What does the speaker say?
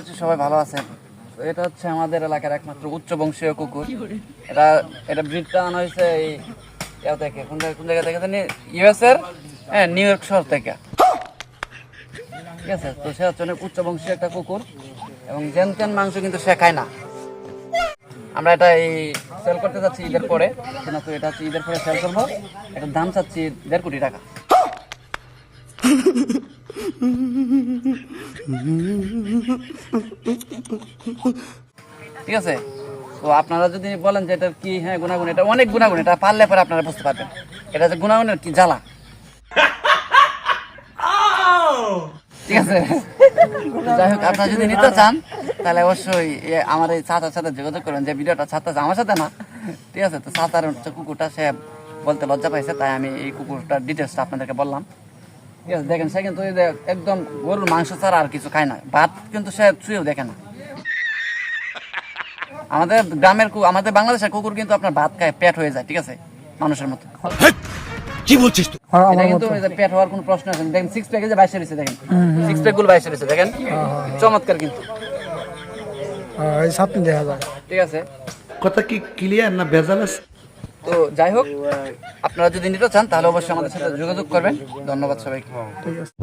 করছি সবাই ভালো আছেন। তো এটা হচ্ছে আমাদের এলাকার একমাত্র উচ্চ বংশীয় কুকুর। এটা এটা ব্রিডটা আনা হয়েছে এই ইয়া থেকে। কোন জায়গা কোন জায়গা থেকে জানি? ইউএস এর? হ্যাঁ নিউ ইয়র্ক শহর থেকে। ঠিক আছে? তো সে হচ্ছে অনেক উচ্চ বংশীয় একটা কুকুর এবং জেন তেন মাংস কিন্তু সে খায় না। আমরা এটা এই সেল করতে যাচ্ছি ঈদের পরে। কিন্তু এটা হচ্ছে ঈদের পরে সেল করব। এটা দাম চাচ্ছি দেড় কোটি টাকা। ঠিক আছে? তো আপনারা যদি বলেন যে এটা কি হ্যাঁ গুণাগুণ, এটা অনেক গুণাগুণ, এটা পারলে পরে আপনারা বুঝতে পারবেন। এটা যে গুণাগুণের কি জ্বালা? ঠিক আছে? যাই হোক, আপনারা যদি নিতে চান, তাহলে অবশ্যই আমার এই চাচার সাথে যোগাযোগ করবেন যে ভিডিওটা ছাত্র আমার সাথে না। ঠিক আছে? তো চাচার হচ্ছে কুকুরটা, সে বলতে লজ্জা পাইছে, তাই আমি এই কুকুরটার ডিটেলসটা আপনাদেরকে বললাম। ঠিক আছে দেখেন সে কিন্তু একদম গরুর মাংস ছাড়া আর কিছু খায় না। ভাত কিন্তু সে ছুঁয়েও দেখে না। আমাদের গ্রামের আমাদের বাংলাদেশের কুকুর কিন্তু আপনার ভাত খায় পেট হয়ে যায় ঠিক আছে মানুষের মতো। এটা কিন্তু মতো। ওই যে পেট হওয়ার কোনো প্রশ্ন আছে দেখেন সিক্স প্যাকে যে বাইশে রয়েছে দেখেন। সিক্স প্যাকগুলো বাইশে রয়েছে দেখেন। চমৎকার কিন্তু। এই সাত দেখা যায়। ঠিক আছে। কথা কি ক্লিয়ার না ভেজাল আছে? তো যাই হোক, আপনারা যদি নিতে চান, তাহলে অবশ্যই আমাদের সাথে যোগাযোগ করবেন। ধন্যবাদ সবাইকে। ঠিক আছে